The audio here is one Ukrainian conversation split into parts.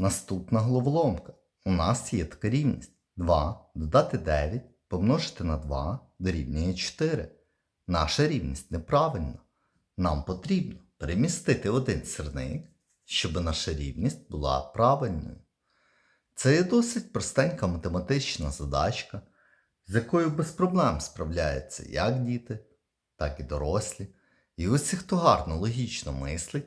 Наступна головоломка. У нас є така рівність. 2 додати 9 помножити на 2 дорівнює 4. Наша рівність неправильна. Нам потрібно перемістити один сірник, щоб наша рівність була правильною. Це є досить простенька математична задачка, з якою без проблем справляються як діти, так і дорослі. І усі, хто гарно логічно мислить,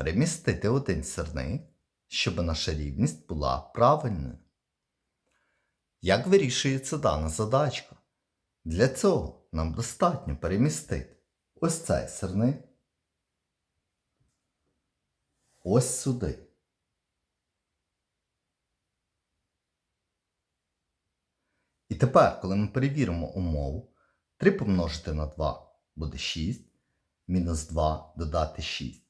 перемістити один сірник, щоб наша рівність була правильною. Як вирішується дана задачка? Для цього нам достатньо перемістити ось цей сирник ось сюди. І тепер, коли ми перевіримо умову, 3 помножити на 2 буде 6, мінус 2 додати 6